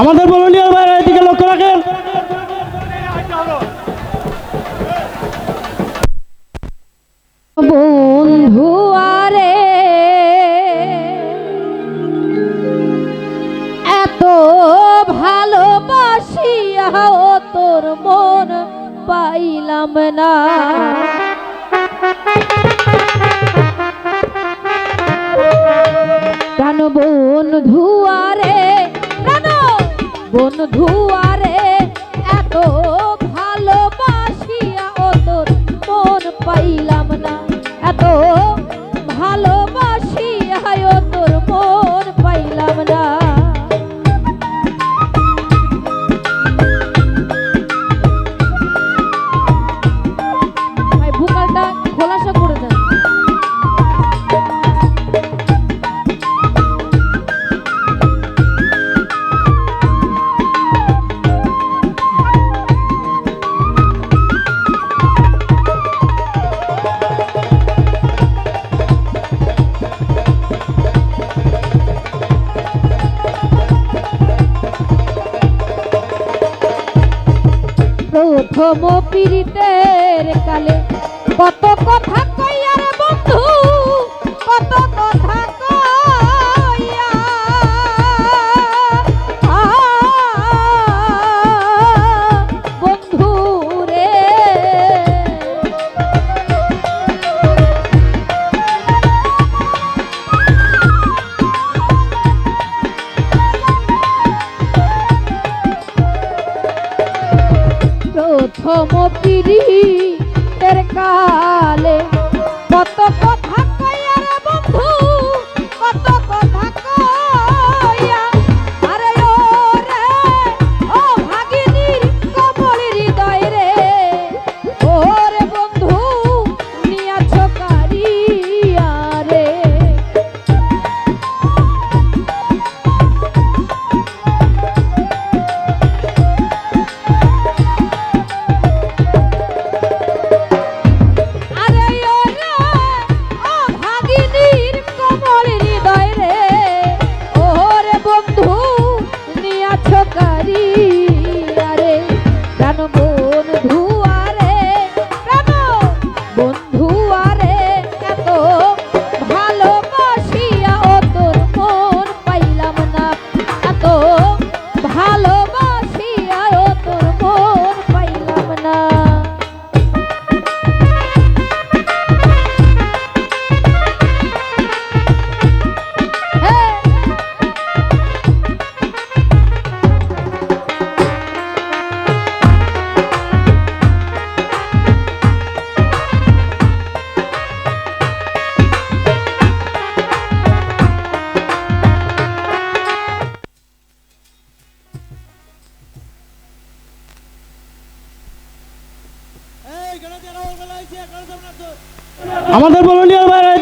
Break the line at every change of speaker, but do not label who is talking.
আমাদের বলনীয় ভাইরা এদিকে লক্ষ্য রাখেন।
বন্ধু এত ভালোবাসিয়া তোর মন পাইলাম না। বন্ধু আরে এত প্রথম পিরিতের কালে কত কথা কই সমপিরি এর কালে কত কথা করি
আমাদের বলনীয় ভাই।